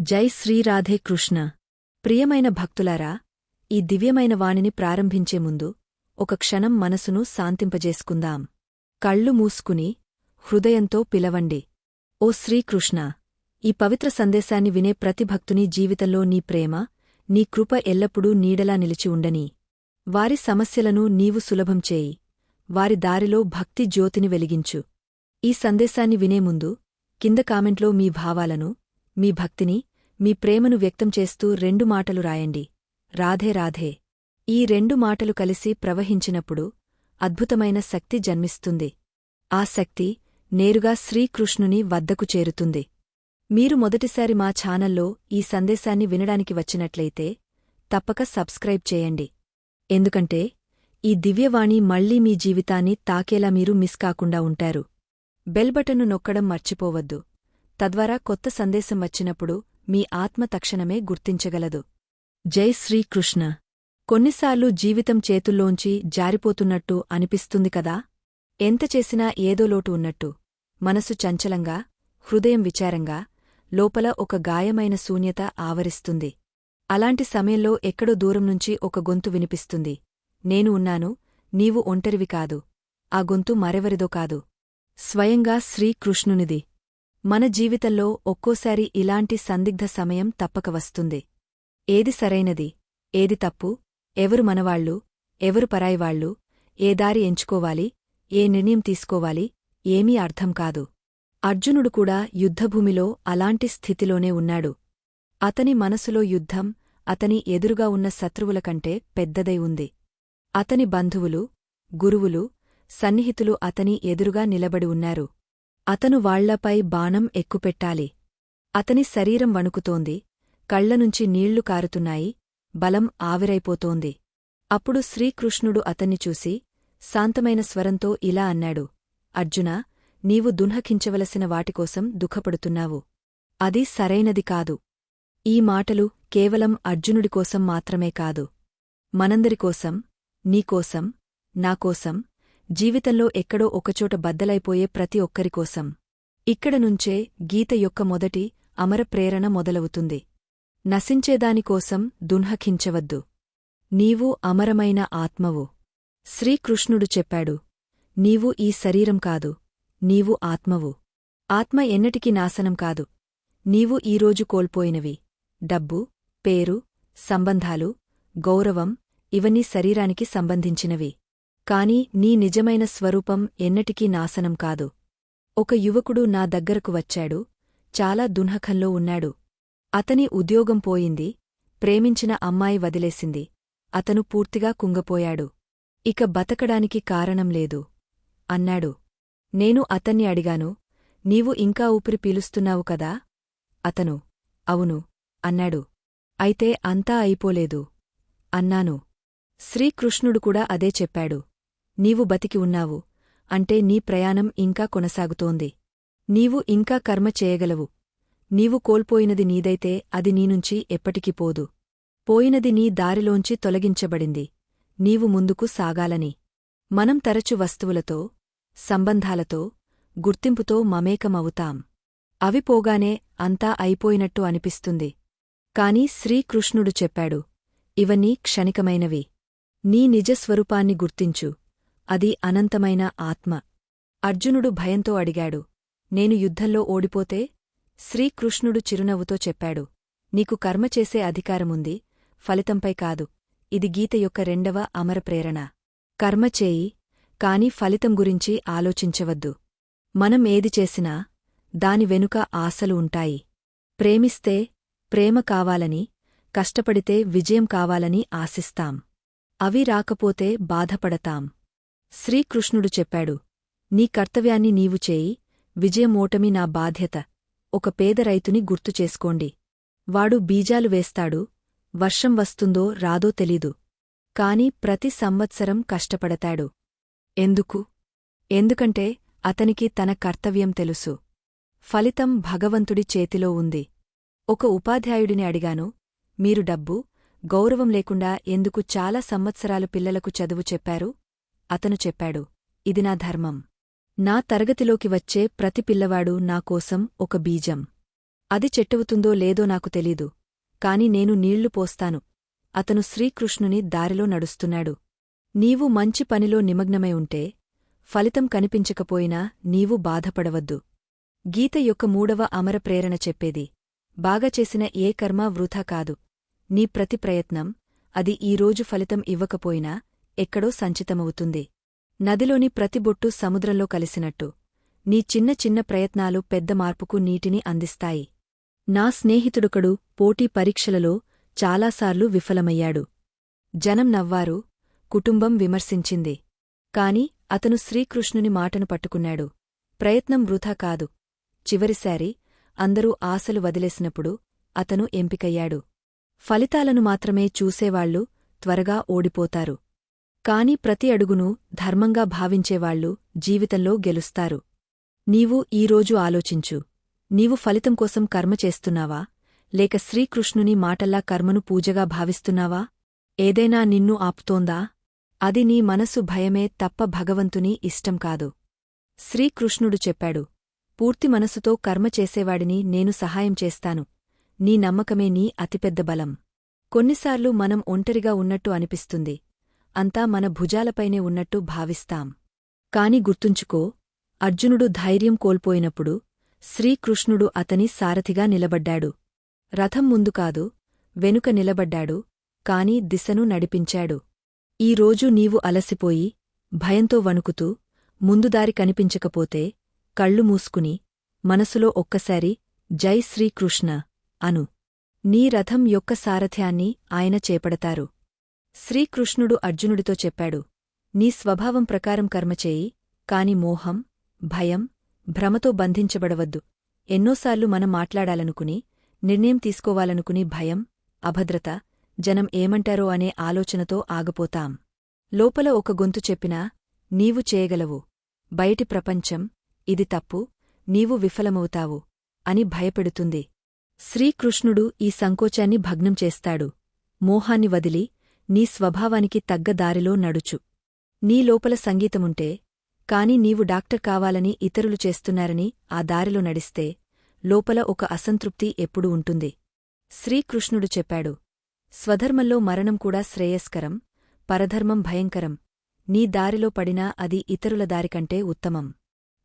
జై శ్రీరాధే కృష్ణ. ప్రియమైన భక్తులారా ఈ దివ్యమైన వాణిని ప్రారంభించే ముందు ఒక క్షణం మనసును శాంతింపజేసుకుందాం. కళ్ళు మూసుకుని హృదయంతో పిలవండి. ఓ శ్రీకృష్ణ ఈ పవిత్ర సందేశాన్ని వినే ప్రతి భక్తుని జీవితంలో నీ ప్రేమ నీ కృప ఎల్లప్పుడూ నీడలా నిలిచి ఉండని. వారి సమస్యలను నీవు సులభం చేయి. వారి దారిలో భక్తి జ్యోతిని వెలిగించు. ఈ సందేశాన్ని వినే ముందు కింద కామెంట్లో మీ భావాలను మీ భక్తిని మీ ప్రేమను వ్యక్తం చేస్తూ రెండు మాటలు రాయండి. రాధే రాధే. ఈ రెండు మాటలు కలిసి ప్రవహించినప్పుడు అద్భుతమైన శక్తి జన్మిస్తుంది. ఆ శక్తి నేరుగా శ్రీకృష్ణుని వద్దకు చేరుతుంది. మీరు మొదటిసారి మా ఛానల్లో ఈ సందేశాన్ని వినడానికి వచ్చినట్లయితే తప్పక సబ్స్క్రైబ్ చేయండి. ఎందుకంటే ఈ దివ్యవాణి మళ్ళీ మీ జీవితాన్ని తాకేలా మీరు మిస్ కాకుండా ఉంటారు. బెల్ బటన్ను నొక్కడం మర్చిపోవద్దు. తద్వారా కొత్త సందేశం వచ్చినప్పుడు మీ ఆత్మ తక్షణమే గుర్తించగలదు. జై శ్రీకృష్ణ. కొన్నిసార్లు జీవితం చేతుల్లోంచి జారిపోతున్నట్టు అనిపిస్తుంది కదా? ఎంత చేసినా ఏదో లోటు ఉన్నట్టు. మనసు చంచలంగా హృదయం విచారంగా లోపల ఒక గాయమైన శూన్యత ఆవరిస్తుంది. అలాంటి సమయంలో ఎక్కడో దూరం నుంచి ఒక గొంతు వినిపిస్తుంది. నేను ఉన్నాను నీవు ఒంటరివి కాదు. ఆ గొంతు మరెవరిదో కాదు. స్వయంగా శ్రీకృష్ణునిది. మన జీవితంలో ఒక్కోసారి ఇలాంటి సందిగ్ధ సమయం తప్పక వస్తుంది. ఏది సరైనది ఏది తప్పు ఎవరు మనవాళ్ళు ఎవరు పరాయివాళ్ళు ఏ దారి ఎంచుకోవాలి ఏ నిర్ణయం తీసుకోవాలి ఏమీ అర్థం కాదు. అర్జునుడు కూడా యుద్ధభూమిలో అలాంటి స్థితిలోనే ఉన్నాడు. అతని మనసులో యుద్ధం అతని ఎదురుగా ఉన్న శత్రువుల కంటే పెద్దదై ఉంది. అతని బంధువులు గురువులు సన్నిహితులు అతని ఎదురుగా నిలబడి ఉన్నారు. అతను వాళ్ళపై బాణం ఎక్కుపెట్టాలి. అతని శరీరం వణుకుతోంది. కళ్ళనుంచి నీళ్ళు కారుతున్నాయి. బలం ఆవిరైపోతోంది. అప్పుడు శ్రీకృష్ణుడు అతన్ని చూసి శాంతమైన స్వరంతో ఇలా అన్నాడు. అర్జునా నీవు దున్హకించవలసిన వాటికోసం దుఃఖపడుతున్నావు. అది సరైనది కాదు. ఈ మాటలు కేవలం అర్జునుడికోసం మాత్రమే కాదు. మనందరికోసం నీకోసం నాకోసం జీవితంలో ఎక్కడో ఒకచోట బద్దలైపోయే ప్రతి ఒక్కరికోసం ఇక్కడ నుంచే గీత యొక్క మొదటి అమర ప్రేరణ మొదలవుతుంది. నశించేదానికోసం దున్హకించవద్దు. నీవు అమరమైన ఆత్మవు. శ్రీకృష్ణుడు చెప్పాడు నీవు ఈ శరీరం కాదు నీవు ఆత్మవు. ఆత్మ ఎన్నటికీ నాశనం కాదు. నీవు ఈరోజు కోల్పోయినవి. డబ్బు పేరు సంబంధాలు గౌరవం ఇవన్నీ శరీరానికి సంబంధించినవి. కాని నీ నిజమైన స్వరూపం ఎన్నటికీ నాశనం కాదు. ఒక యువకుడు నా దగ్గరకు వచ్చాడు. చాలా దున్హకంలో ఉన్నాడు. అతని ఉద్యోగం పోయింది. ప్రేమించిన అమ్మాయి వదిలేసింది. అతను పూర్తిగా కుంగపోయాడు. ఇక బతకడానికి కారణం లేదు. అన్నాడు. నేను అతన్ని అడిగాను. నీవు ఇంకా ఊపిరి పీలుస్తున్నావు కదా? అతను. అవును. అన్నాడు. అయితే అంతా అయిపోలేదు. అన్నాను. శ్రీకృష్ణుడు కూడా అదే చెప్పాడు. నీవు బతికి ఉన్నావు. అంటే నీ ప్రయాణం ఇంకా కొనసాగుతోంది. నీవు ఇంకా కర్మ చేయగలవు. నీవు కోల్పోయినది నీదైతే అది నీనుంచి ఎప్పటికీ పోదు. పోయినది నీ దారిలోంచి తొలగించబడింది. నీవు ముందుకు సాగాలని. మనం తరచు వస్తువులతో సంబంధాలతో గుర్తింపుతో మమేకమవుతాం. అవి పోగానే అంతా అయిపోయినట్టు అనిపిస్తుంది. కాని శ్రీకృష్ణుడు చెప్పాడు ఇవన్నీ క్షణికమైనవి. నీ నిజస్వరూపాన్ని గుర్తించు. అది అనంతమైన ఆత్మ. అర్జునుడు భయంతో అడిగాడు నేను యుద్ధంలో ఓడిపోతే? శ్రీకృష్ణుడు చిరునవ్వుతో చెప్పాడు నీకు కర్మ చేసే అధికారముంది ఫలితంపై కాదు ఇది గీత యొక్క రెండవ అమర ప్రేరణ. కర్మ చేయి కాని ఫలితం గురించి ఆలోచించవద్దు. మనం ఏది చేసినా దాని వెనుక ఆశలు ఉంటాయి. ప్రేమిస్తే ప్రేమ కావాలని కష్టపడితే విజయం కావాలని ఆశిస్తాం. అవి రాకపోతే బాధపడతాం. శ్రీకృష్ణుడు చెప్పాడు నీ కర్తవ్యాన్ని నీవు చేయి విజయమోటమి నా బాధ్యత. ఒక పేద రైతుని గుర్తుచేసుకోండి వాడు బీజాలు వేస్తాడు వర్షం వస్తుందో రాదో తెలీదు. కాని ప్రతి సంవత్సరం కష్టపడతాడు. ఎందుకు? ఎందుకంటే అతనికి తన కర్తవ్యం తెలుసు. ఫలితం భగవంతుడి చేతిలో ఉంది. ఒక ఉపాధ్యాయుడిని అడిగాను మీరు డబ్బు గౌరవం లేకుండా ఎందుకు చాలా సంవత్సరాలు పిల్లలకు చదువు చెప్పారు? అతను చెప్పాడు ఇది నా ధర్మం. నా తరగతిలోకి వచ్చే ప్రతి పిల్లవాడు నాకోసం ఒక బీజం. అది చెట్టవుతుందో లేదో నాకు తెలీదు కాని నేను నీళ్ళు పోస్తాను. అతను శ్రీకృష్ణుని దారిలో నడుస్తున్నాడు. నీవు మంచి పనిలో నిమగ్నమై ఉంటే ఫలితం కనిపించకపోయినా నీవు బాధపడవద్దు. గీత యొక్క మూడవ అమర ప్రేరణ చెప్పేది బాగా చేసిన ఏ కర్మ వృథా కాదు. నీ ప్రతి ప్రయత్నం అది ఈరోజు ఫలితం ఇవ్వకపోయినా ఎక్కడో సంచితమవుతుంది. నదిలోని ప్రతి బొట్టు సముద్రంలో కలిసినట్టు. నీ చిన్న చిన్న ప్రయత్నాలు పెద్ద మార్పుకు నీటిని అందిస్తాయి. నా స్నేహితుడొకడు పోటీ పరీక్షలలో చాలాసార్లు విఫలమయ్యాడు. జనం నవ్వారు కుటుంబం విమర్శించింది. కాని అతను శ్రీకృష్ణుని మాటను పట్టుకున్నాడు. ప్రయత్నం వృథా కాదు. చివరిసారి అందరూ ఆశలు వదిలేసినప్పుడు అతను ఎంపికయ్యాడు. ఫలితాలను మాత్రమే చూసేవాళ్ళు త్వరగా ఓడిపోతారు. కాని ప్రతి అడుగునూ ధర్మంగా భావించేవాళ్ళు జీవితంలో గెలుస్తారు. నీవు ఈరోజు ఆలోచించు. నీవు ఫలితం కోసం కర్మ చేస్తున్నావా? లేక శ్రీకృష్ణుని మాటల్లా కర్మను పూజగా భావిస్తున్నావా? ఏదైనా నిన్ను ఆపుతోందా? అది నీ మనసు భయమే తప్ప భగవంతుని ఇష్టం కాదు. శ్రీకృష్ణుడు చెప్పాడు పూర్తి మనసుతో కర్మ చేసేవాడిని నేను సహాయం చేస్తాను. నీ నమ్మకమే నీ అతిపెద్ద బలం. కొన్నిసార్లు మనం ఒంటరిగా ఉన్నట్టు అనిపిస్తుంది. అంతా మన భుజాలపైనే ఉన్నట్టు భావిస్తాం. కాని గుర్తుంచుకో అర్జునుడు ధైర్యం కోల్పోయినప్పుడు శ్రీకృష్ణుడు అతని సారథిగా నిలబడ్డాడు. రథం ముందు కాదు వెనుక నిలబడ్డాడు కాని దిశను నడిపించాడు. ఈరోజు నీవు అలసిపోయి భయంతో వణుకుతూ ముందుదారి కనిపించకపోతే కళ్ళు మూసుకుని మనసులో ఒక్కసారి జై శ్రీకృష్ణ అను. నీ రథం యొక్క సారథ్యాన్ని ఆయన చేపడతారు. శ్రీకృష్ణుడు అర్జునుడితో చెప్పాడు నీ స్వభావం ప్రకారం కర్మచేయి కాని మోహం భయం భ్రమతో బంధించబడవద్దు. ఎన్నోసార్లు మనం మాట్లాడాలనుకుని నిర్ణయం తీసుకోవాలనుకుని భయం అభద్రత జనం ఏమంటారో అనే ఆలోచనతో ఆగపోతాం. లోపల ఒక గొంతు చెప్పినా నీవు చేయగలవు. బయటి ప్రపంచం ఇది తప్పు నీవు విఫలమవుతావు అని భయపెడుతుంది. శ్రీకృష్ణుడు ఈ సంకోచాన్ని భగ్నం చేస్తాడు. మోహాన్ని వదిలి నీ స్వభావానికి తగ్గ దారిలో నడుచు. నీ లోపల సంగీతముంటే కాని నీవు డాక్టర్ కావాలని ఇతరులు చేస్తున్నారని ఆ దారిలో నడిస్తే లోపల ఒక అసంతృప్తి ఎప్పుడూ ఉంటుంది. శ్రీకృష్ణుడు చెప్పాడు స్వధర్మంలో మరణం కూడా శ్రేయస్కరం పరధర్మం భయంకరం. నీ దారిలో పడినా అది ఇతరుల దారికంటే ఉత్తమం.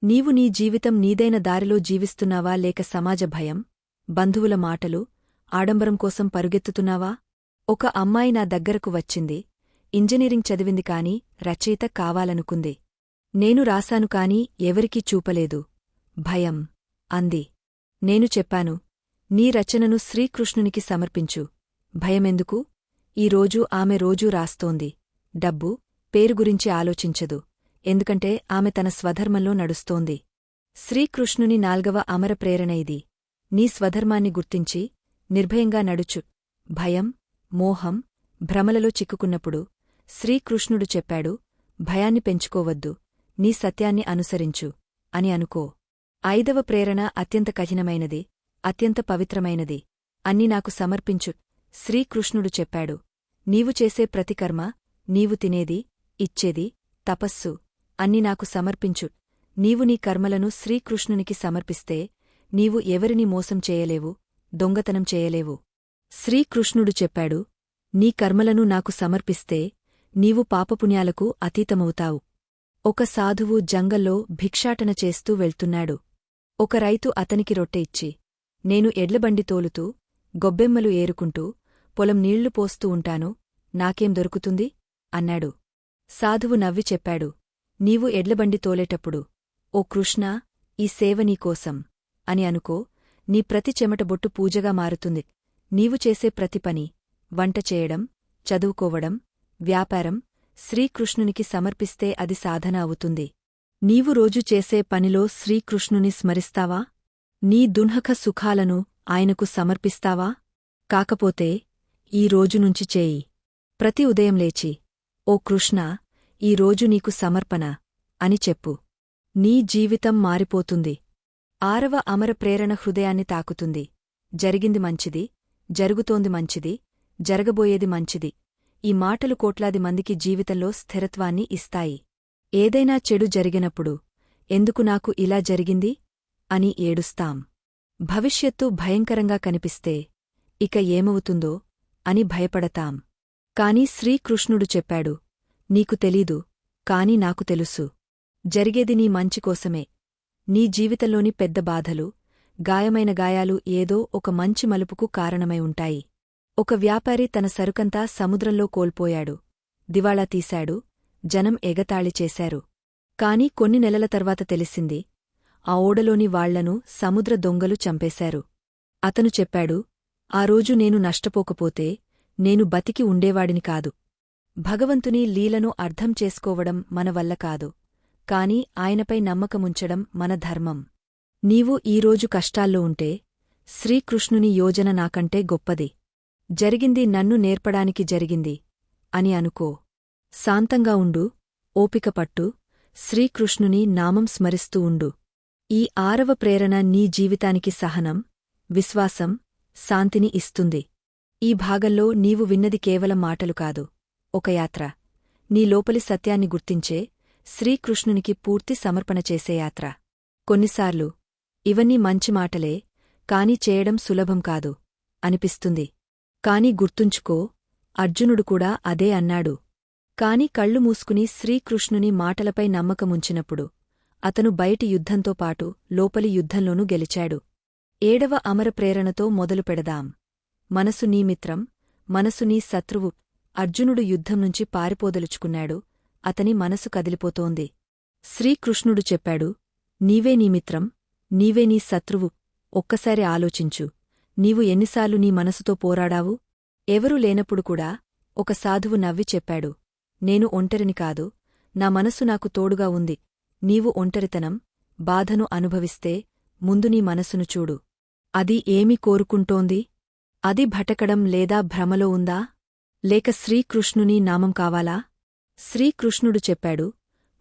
నీవు నీ జీవితం నీదైన దారిలో జీవిస్తున్నావా లేక సమాజ భయం బంధువుల మాటలు ఆడంబరం కోసం పరుగెత్తుతున్నావా? ఒక అమ్మాయి నా దగ్గరకు వచ్చింది. ఇంజనీరింగ్ చదివింది కాని రచయిత కావాలనుకుంది. నేను రాశాను కాని ఎవరికీ చూపలేదు. భయం. అంది. నేను చెప్పాను నీ రచనను శ్రీకృష్ణునికి సమర్పించు. భయమెందుకు? ఈరోజు ఆమె రోజూ రాస్తోంది. డబ్బు పేరు గురించి ఆలోచించదు. ఎందుకంటే ఆమె తన స్వధర్మంలో నడుస్తోంది. శ్రీకృష్ణుని నాల్గవ అమర ప్రేరణ ఇది. నీ స్వధర్మాన్ని గుర్తించి నిర్భయంగా నడుచు. భయం మోహం భ్రమలలో చిక్కుకున్నప్పుడు శ్రీకృష్ణుడు చెప్పాడు భయాన్ని పెంచుకోవద్దు నీ సత్యాన్ని అనుసరించు అని అనుకో. ఐదవ ప్రేరణ అత్యంత కఠినమైనది అత్యంత పవిత్రమైనది. అన్ని నాకు సమర్పించు శ్రీకృష్ణుడు చెప్పాడు. నీవు చేసే ప్రతికర్మ నీవు తినేది ఇచ్చేది తపస్సు అన్ని నాకు సమర్పించు. నీవు నీ కర్మలను శ్రీకృష్ణునికి సమర్పిస్తే నీవు ఎవరిని మోసం చేయలేవు దొంగతనం చేయలేవు. శ్రీకృష్ణుడు చెప్పాడు నీ కర్మలను నాకు సమర్పిస్తే నీవు పాపపుణ్యాలకు అతీతమవుతావు. ఒక సాధువు జంగల్లో భిక్షాటన చేస్తూ వెళ్తున్నాడు. ఒక రైతు అతనికి రొట్టె ఇచ్చి నేను ఎడ్లబండి తోలుతూ గొబ్బెమ్మలు ఏరుకుంటూ పొలం నీళ్ళు పోస్తూ ఉంటాను నాకేం దొరుకుతుంది అన్నాడు. సాధువు నవ్వి చెప్పాడు నీవు ఎడ్లబండి తోలేటప్పుడు ఓ కృష్ణా ఈ సేవ నీకోసం అని అనుకో నీ ప్రతి చెమటబొట్టు పూజగా మారుతుంది. నీవు చేసే ప్రతి పని వంట చేయడం చదువుకోవడం వ్యాపారం శ్రీకృష్ణునికి సమర్పిస్తే అది సాధన అవుతుంది. నీవు రోజు చేసే పనిలో శ్రీకృష్ణుని స్మరిస్తావా? నీ దున్హక సుఖాలను ఆయనకు సమర్పిస్తావా? కాకపోతే ఈ రోజునుంచి చేయి. ప్రతి ఉదయం లేచి ఓ కృష్ణ ఈ రోజు నీకు సమర్పణ అని చెప్పు. నీ జీవితం మారిపోతుంది. ఆరవ అమర ప్రేరణ హృదయాన్ని తాకుతుంది. జరిగింది మంచిది. జరుగుతోంది మంచిది జరగబోయేది మంచిది. ఈ మాటలు కోట్లాది మందికి జీవితంలో స్థిరత్వాన్ని ఇస్తాయి. ఏదైనా చెడు జరిగినప్పుడు ఎందుకు నాకు ఇలా జరిగింది? అని ఏడుస్తాం. భవిష్యత్తు భయంకరంగా కనిపిస్తే ఇక ఏమవుతుందో అని భయపడతాం. కాని శ్రీకృష్ణుడు చెప్పాడు నీకు తెలీదు కాని నాకు తెలుసు. జరిగేది నీ మంచికోసమే నీ జీవితంలోని పెద్ద బాధలు గాయమైన గాయాలు ఏదో ఒక మంచి మలుపుకు కారణమై ఉంటాయి. ఒక వ్యాపారి తన సరుకంతా సముద్రంలో కోల్పోయాడు. దివాళా తీశాడు. జనం ఎగతాళి చేశారు. కాని కొన్ని నెలల తర్వాత తెలిసింది ఆ ఓడలోని వాళ్ళను సముద్ర దొంగలు చంపేశారు. అతను చెప్పాడు ఆ రోజు నేను నష్టపోకపోతే నేను బతికి ఉండేవాడిని కాదు. భగవంతుని లీలను అర్థం చేసుకోవడం మన వల్ల కాదు. కాని ఆయనపై నమ్మకముంచడం మన ధర్మం. నీవు ఈరోజు కష్టాల్లో ఉంటే శ్రీకృష్ణుని యోజన నాకంటే గొప్పది. జరిగింది నన్ను నేర్పడానికి జరిగింది అని అనుకో. శాంతంగా ఉండు ఓపికపట్టు శ్రీకృష్ణుని నామం స్మరిస్తూ ఉండు. ఈ ఆరవ ప్రేరణ నీ జీవితానికి సహనం విశ్వాసం శాంతిని ఇస్తుంది. ఈ భాగంలో నీవు విన్నది కేవలం మాటలు కాదు ఒక యాత్ర. నీ లోపలి సత్యాన్ని గుర్తించే శ్రీకృష్ణునికి పూర్తి సమర్పణ చేసే యాత్ర. కొన్నిసార్లు ఇవన్నీ మంచి మాటలే కాని చేయడం సులభం కాదు అనిపిస్తుంది. కాని గుర్తుంచుకో అర్జునుడు కూడా అదే అన్నాడు. కాని కళ్ళు మూసుకుని శ్రీకృష్ణుని మాటలపై నమ్మకముంచినప్పుడు అతను బయటి యుద్ధంతో పాటు లోపలి యుద్ధంలోనూ గెలిచాడు. ఏడవ అమర ప్రేరణతో మొదలు పెడదాం. మనసు నీ మిత్రం మనసు నీ శత్రువు అర్జునుడు యుద్ధం నుంచి పారిపోదలుచుకున్నాడు అతని మనసు కదిలిపోతోంది. శ్రీకృష్ణుడు చెప్పాడు నీవే నీ మిత్రం నీవే నీ శత్రువు. ఒక్కసారి ఆలోచించు. నీవు ఎన్నిసార్లు నీ మనసుతో పోరాడావు? ఎవరూ లేనప్పుడు కూడా ఒక సాధువు నవ్వి చెప్పాడు. నేను ఒంటరిని కాదు. నా మనసు నాకు తోడుగా ఉంది. నీవు ఒంటరితనం బాధను అనుభవిస్తే ముందు నీ మనసును చూడు. అది ఏమి కోరుకుంటోంది? అది భటకడం లేదా భ్రమలో ఉందా? లేక శ్రీకృష్ణుని నామం కావాలా? శ్రీకృష్ణుడు చెప్పాడు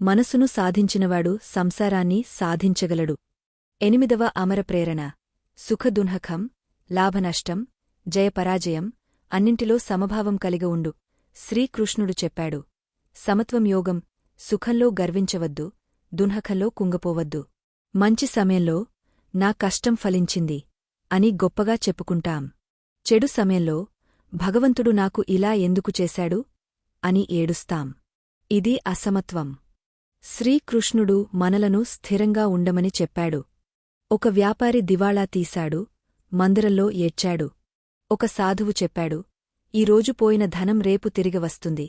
మనసును సాధించినవాడు సంసారాన్ని సాధించగలడు. ఎనిమిదవ అమర ప్రేరణ. సుఖదున్హకం లాభనష్టం జయపరాజయం అన్నింటిలో సమభావం కలిగ ఉండు. శ్రీకృష్ణుడు చెప్పాడు. సమత్వం యోగం సుఖంలో గర్వించవద్దు దున్హకంలో కుంగపోవద్దు. మంచి సమయంలో నా కష్టం ఫలించింది అని గొప్పగా చెప్పుకుంటాం. చెడు సమయంలో భగవంతుడు నాకు ఇలా ఎందుకు చేశాడు అని ఏడుస్తాం. ఇది అసమత్వం. శ్రీకృష్ణుడు మనలను స్థిరంగా ఉండమని చెప్పాడు. ఒక వ్యాపారి దివాళా తీశాడు మందిరంలో ఏడ్చాడు. ఒక సాధువు చెప్పాడు ఈరోజు పోయిన ధనం రేపు తిరిగి వస్తుంది.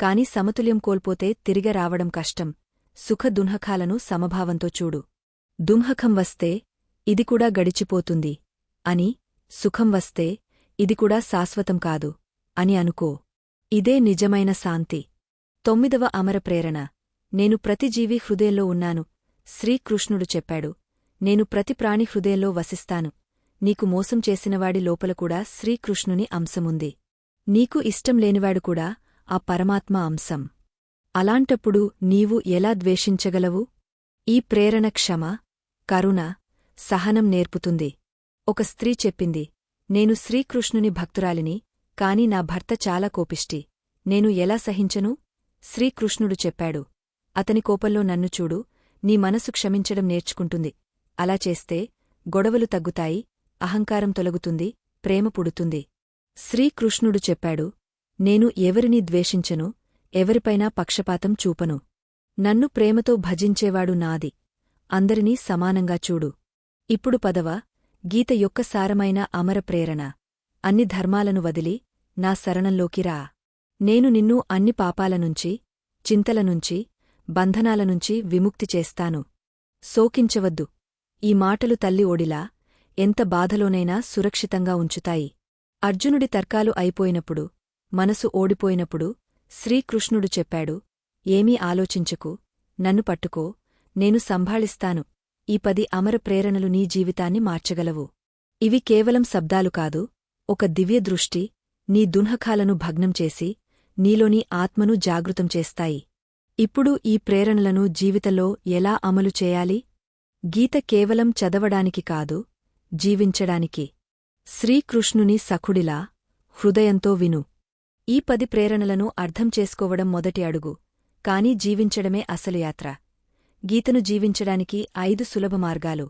కాని సమతుల్యం కోల్పోతే తిరిగ రావడం కష్టం. సుఖ దున్హకాలను సమభావంతో చూడు. దుంహకం వస్తే ఇది కూడా గడిచిపోతుంది అని సుఖం వస్తే ఇది కూడా శాశ్వతం కాదు అని అనుకో. ఇదే నిజమైన శాంతి. తొమ్మిదవ అమర ప్రేరణ. నేను ప్రతి జీవి హృదయంలో ఉన్నాను. శ్రీకృష్ణుడు చెప్పాడు నేను ప్రతి ప్రాణి హృదయంలో వసిస్తాను. నీకు మోసం చేసినవాడి లోపల కూడా శ్రీకృష్ణుని అంశముంది. నీకు ఇష్టం లేనివాడు కూడా ఆ పరమాత్మ అంశం. అలాంటప్పుడు నీవు ఎలా ద్వేషించగలవు? ఈ ప్రేరణ క్షమ కరుణ సహనం నేర్పుతుంది. ఒక స్త్రీ చెప్పింది నేను శ్రీకృష్ణుని భక్తురాలిని కాని నా భర్త చాలా కోపిష్టి. నేను ఎలా సహించను? శ్రీకృష్ణుడు చెప్పాడు అతని కోపంలో నన్ను చూడు. నీ మనసు క్షమించడం నేర్చుకుంటుంది. అలా చేస్తే గొడవలు తగ్గుతాయి అహంకారం తొలగుతుంది ప్రేమ పుడుతుంది. శ్రీకృష్ణుడు చెప్పాడు నేను ఎవరినీ ద్వేషించను ఎవరిపైనా పక్షపాతం చూపను. నన్ను ప్రేమతో భజించేవాడు నాది. అందరినీ సమానంగా చూడు. ఇప్పుడు పదవ గీత యొక్క సారమైన అమర ప్రేరణ. అన్ని ధర్మాలను వదిలి నా శరణంలోకి రా. నేను నిన్ను అన్ని పాపాలనుంచి చింతలనుంచి బంధనాలనుంచి విముక్తి చేస్తాను. శోకించవద్దు. ఈ మాటలు తల్లి ఓడిలా ఎంత బాధలోనైనా సురక్షితంగా ఉంచుతాయి. అర్జునుడి తర్కాలు అయిపోయినప్పుడు మనసు ఓడిపోయినప్పుడు శ్రీకృష్ణుడు చెప్పాడు ఏమీ ఆలోచించకు నన్ను పట్టుకో నేను సంభాళిస్తాను. ఈ పది అమర ప్రేరణలు నీ జీవితాన్ని మార్చగలవు. ఇవి కేవలం శబ్దాలు కాదు ఒక దివ్య దృష్టి నీ దున్హకాలను భగ్నం చేసి నీలోని ఆత్మను జాగృతం చేస్తాయి. ఇప్పుడు ఈ ప్రేరణలను జీవితంలో ఎలా అమలు చేయాలి? గీత కేవలం చదవడానికి కాదు జీవించడానికి. శ్రీకృష్ణుని సఖుడిలా హృదయంతో విను. ఈ పది ప్రేరణలను అర్థం చేసుకోవడం మొదటి అడుగు కాని జీవించడమే అసలు యాత్ర. గీతను జీవించడానికి ఐదు సులభ మార్గాలు.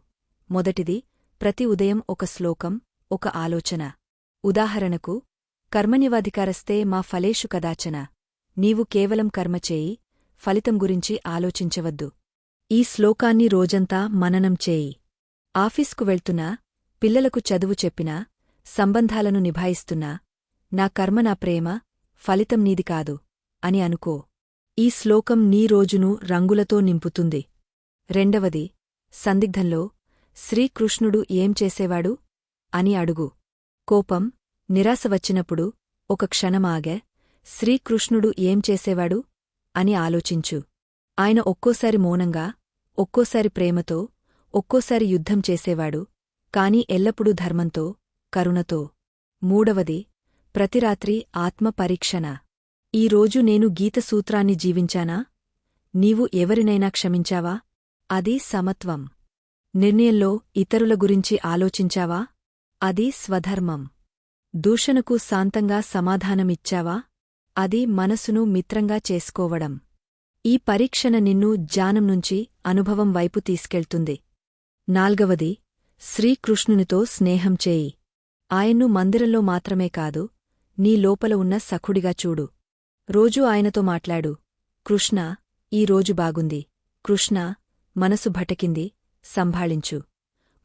మొదటిది ప్రతి ఉదయం ఒక శ్లోకం ఒక ఆలోచన. ఉదాహరణకు కర్మనివాధికారస్తే మా ఫలేషు కదాచన. నీవు కేవలం కర్మచేయి ఫలితం గురించి ఆలోచించవద్దు. ఈ శ్లోకాన్ని రోజంతా మననం చేయి. ఆఫీస్కు వెళ్తున్నా పిల్లలకు చదువు చెప్పినా సంబంధాలను నిభాయిస్తున్నా నా కర్మ నా ప్రేమ ఫలితం నీది కాదు అని అనుకో. ఈ శ్లోకం నీ రోజును రంగులతో నింపుతుంది. రెండవది సందిగ్ధంలో శ్రీకృష్ణుడు ఏం చేసేవాడు? అని అడుగు. కోపం నిరాశ వచ్చినప్పుడు ఒక క్షణమాగే శ్రీకృష్ణుడు ఏం చేసేవాడు? అని ఆలోచించు. ఆయన ఒక్కోసారి మౌనంగా ఒక్కోసారి ప్రేమతో ఒక్కోసారి యుద్ధం చేసేవాడు. కాని ఎల్లప్పుడూ ధర్మంతో కరుణతో. మూడవది ప్రతిరాత్రి ఆత్మ పరీక్షణ. ఈరోజు నేను గీతసూత్రాన్ని జీవించానా? నీవు ఎవరినైనా క్షమించావా? అది సమత్వం. నిర్ణయంలో ఇతరుల గురించి ఆలోచించావా? అది స్వధర్మం. దూషణకు శాంతంగా సమాధానమిచ్చావా? అది మనసును మిత్రంగా చేసుకోవడం. ఈ పరీక్షణ నిన్ను జ్ఞానం నుంచి అనుభవం వైపు తీసుకెళ్తుంది. నాల్గవది శ్రీకృష్ణునితో స్నేహం చేయి. ఆయన్ను మందిరంలో మాత్రమే కాదు నీ లోపల ఉన్న సఖుడిగా చూడు. రోజూ ఆయనతో మాట్లాడు. కృష్ణ ఈ రోజు బాగుంది. కృష్ణ మనసు భటకింది సంభాళించు.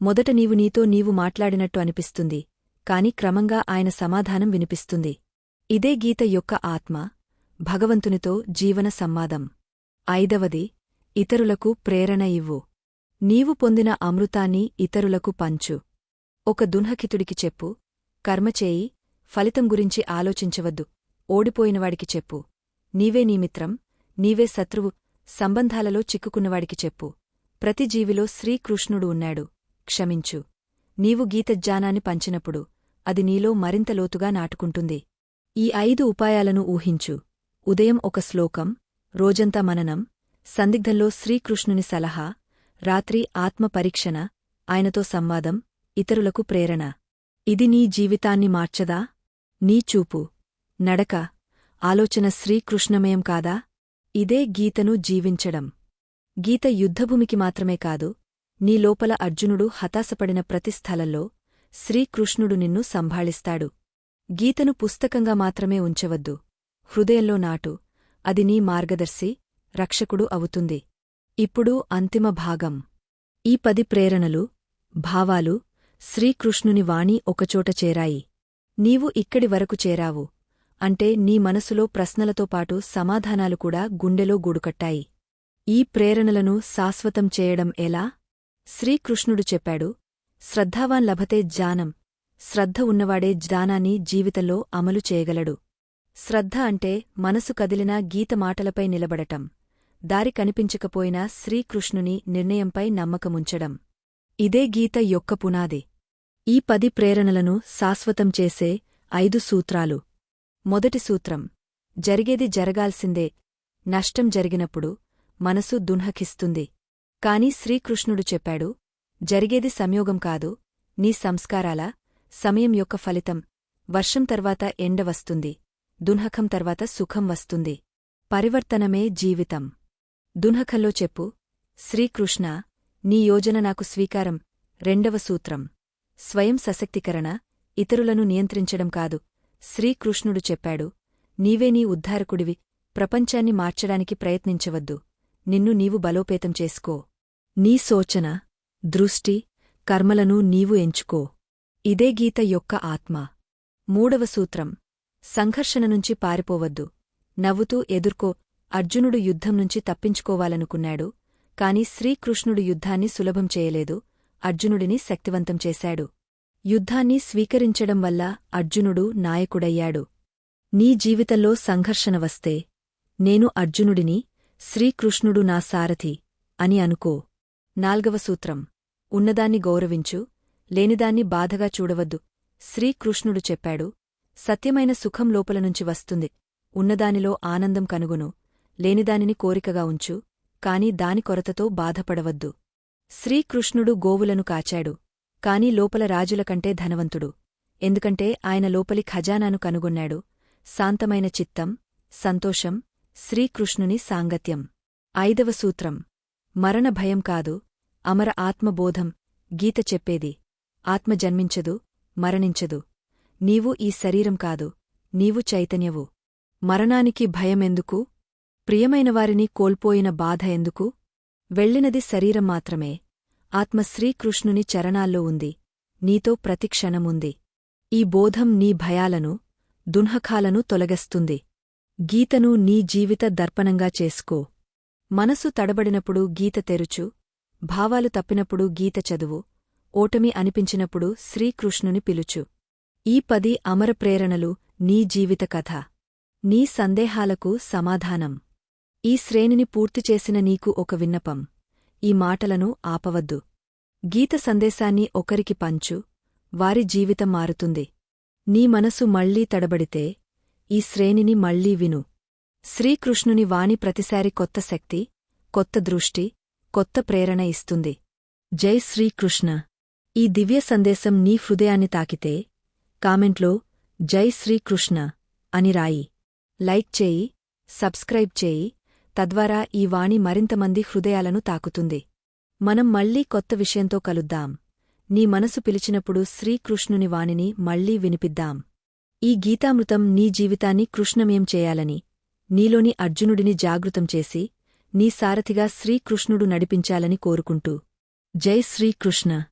మొదట నీవు నీతో నీవు మాట్లాడినట్టు అనిపిస్తుంది కాని క్రమంగా ఆయన సమాధానం వినిపిస్తుంది. ఇదే గీత యొక్క ఆత్మ భగవంతునితో జీవన సంవాదం. ఐదవది ఇతరులకు ప్రేరణ ఇవ్వు. నీవు పొందిన అమృతాన్ని ఇతరులకు పంచు. ఒక దున్హకితుడికి చెప్పు. కర్మచేయి ఫలితం గురించి ఆలోచించవద్దు. ఓడిపోయినవాడికి చెప్పు. నీవే నీ మిత్రం నీవే శత్రువు సంబంధాలలో చిక్కుకున్నవాడికి చెప్పు. ప్రతి జీవిలో శ్రీకృష్ణుడు ఉన్నాడు. క్షమించు. నీవు గీతజ్ఞానాన్ని పంచినప్పుడు అది నీలో మరింత లోతుగా నాటుకుంటుంది. ఈ ఐదు ఉపాయాలను ఊహించు. ఉదయం ఒక శ్లోకం రోజంతా మననం సందిగ్ధంలో శ్రీకృష్ణుని సలహా రాత్రి ఆత్మ పరీక్షణ ఆయనతో సంవాదం ఇతరులకు ప్రేరణ. ఇది నీ జీవితాన్ని మార్చదా? నీ చూపు. నడక. ఆలోచన శ్రీకృష్ణమయం కాదా? ఇదే గీతను జీవించడం. గీత యుద్ధభూమికి మాత్రమే కాదు నీ లోపల అర్జునుడు హతాశపడిన ప్రతి స్థలంలో శ్రీకృష్ణుడు నిన్ను సంభాళిస్తాడు. గీతను పుస్తకంగా మాత్రమే ఉంచవద్దు. హృదయంలో నాటు. అది నీ మార్గదర్శి రక్షకుడు అవుతుంది. ఇప్పుడు అంతిమ భాగం. ఈ పది ప్రేరణలు భావాలు శ్రీకృష్ణుని వాణి ఒకచోట చేరాయి. నీవు ఇక్కడి వరకు చేరావు. అంటే నీ మనసులో ప్రశ్నలతో పాటు సమాధానాలు కూడా గుండెలో గూడుకట్టాయి. ఈ ప్రేరణలను శాశ్వతం చేయడం ఎలా? శ్రీకృష్ణుడు చెప్పాడు శ్రద్ధావాన్ లభతే జ్ఞానం. శ్రద్ధ ఉన్నవాడే జ్ఞానాన్ని జీవితంలో అమలు చేయగలడు. శ్రద్ధ అంటే మనసు కదిలినా గీత మాటలపై నిలబడటం. దారి కనిపించకపోయినా శ్రీకృష్ణుని నిర్ణయంపై నమ్మకముంచడం. ఇదే గీత యొక్క పునాది. ఈ పది ప్రేరణలను శాశ్వతం చేసే ఐదు సూత్రాలు. మొదటి సూత్రం. జరిగేది జరగాల్సిందే. నష్టం జరిగినప్పుడు మనసు దున్హకిస్తుంది. కాని శ్రీకృష్ణుడు చెప్పాడు జరిగేది సంయోగం కాదు నీ సంస్కారాల సమయం యొక్క ఫలితం వర్షం తర్వాత ఎండ వస్తుంది. దున్హకం తర్వాత సుఖం వస్తుంది. పరివర్తనమే జీవితం. దున్హకంలో చెప్పు శ్రీకృష్ణ నీ యోజన నాకు స్వీకారం. రెండవ సూత్రం. స్వయం సశక్తికరణ ఇతరులను నియంత్రించడం కాదు. శ్రీకృష్ణుడు చెప్పాడు నీవే నీ ఉద్ధారకుడివి. ప్రపంచాన్ని మార్చడానికి ప్రయత్నించవద్దు. నిన్ను నీవు బలోపేతం చేసుకో. నీ సోచన దృష్టి కర్మలను నీవు ఎంచుకో. ఇదే గీత యొక్క ఆత్మ. మూడవ సూత్రం. సంఘర్షణ నుంచి పారిపోవద్దు. నవ్వుతూ ఎదుర్కో అర్జునుడు యుద్ధం నుంచి తప్పించుకోవాలనుకున్నాడు. కాని శ్రీకృష్ణుడు యుద్ధాన్ని సులభం చేయలేదు. అర్జునుడిని శక్తివంతం చేశాడు. యుద్ధాన్ని స్వీకరించడం వల్ల అర్జునుడు నాయకుడయ్యాడు. నీ జీవితంలో సంఘర్షణ వస్తే నేను అర్జునుడిని శ్రీకృష్ణుడు నా సారథి అని అనుకో. నాల్గవ సూత్రం. ఉన్నదాన్ని గౌరవించు లేనిదాన్ని బాధగా చూడవద్దు. శ్రీకృష్ణుడు చెప్పాడు సత్యమైన సుఖం లోపలనుంచి వస్తుంది. ఉన్నదానిలో ఆనందం కనుగొను. లేనిదానిని కోరికగా ఉంచు. కాని దాని కొరతతో బాధపడవద్దు. శ్రీకృష్ణుడు గోవులను కాచాడు. కాని లోపల రాజుల కంటే ధనవంతుడు. ఎందుకంటే ఆయన లోపలి ఖజానాను కనుగొన్నాడు. శాంతమైన చిత్తం సంతోషం శ్రీకృష్ణుని సాంగత్యం. ఐదవ సూత్రం. మరణ భయం కాదు. అమర ఆత్మబోధం. గీత చెప్పేది. ఆత్మ జన్మించదు మరణించదు. నీవు ఈ శరీరం కాదు నీవు చైతన్యవు. మరణానికి భయమెందుకు? ప్రియమైనవారిని కోల్పోయిన బాధ ఎందుకు? వెళ్ళినది శరీరం మాత్రమే. ఆత్మ శ్రీకృష్ణుని చరణాల్లో ఉంది. నీతో ప్రతిక్షణముంది ఈ బోధం నీ భయాలను దున్హకాలను తొలగస్తుంది. గీతను నీ జీవిత దర్పణంగా చేసుకో. మనసు తడబడినప్పుడు గీత తెరుచు. భావాలు తప్పినప్పుడు గీత చదువు. ఓటమి అనిపించినప్పుడు శ్రీకృష్ణుని పిలుచు. ఈ పది అమర ప్రేరణలు నీ జీవిత కథ. నీ సందేహాలకు సమాధానం. ఈ శ్రేణిని పూర్తిచేసిన నీకు ఒక విన్నపం. ఈ మాటలను ఆపవద్దు. గీత సందేశాన్ని ఒకరికి పంచు. వారి జీవితం మారుతుంది. నీ మనసు మళ్ళీ తడబడితే ఈ శ్రేణిని మళ్ళీ విను. శ్రీకృష్ణుని వాణి ప్రతిసారి కొత్త శక్తి కొత్త దృష్టి కొత్త ప్రేరణ ఇస్తుంది. జై శ్రీకృష్ణ. ఈ దివ్య సందేశం నీ హృదయాన్ని తాకితే కామెంట్లో జై శ్రీకృష్ణ అని రాయి. లైక్ చేయి సబ్స్క్రైబ్ చేయి తద్వారా ఈ వాణి మరింతమంది హృదయాలను తాకుతుంది. మనం మళ్ళీ కొత్త విషయంతో కలుద్దాం. నీ మనసు పిలిచినప్పుడు శ్రీకృష్ణుని వాణిని మళ్ళీ వినిపిద్దాం. ఈ గీతామృతం నీ జీవితాన్ని కృష్ణమేం చేయాలని నీలోని అర్జునుడిని జాగృతం చేసి నీ సారథిగా శ్రీకృష్ణుడు నడిపించాలని కోరుకుంటూ. జై శ్రీకృష్ణ.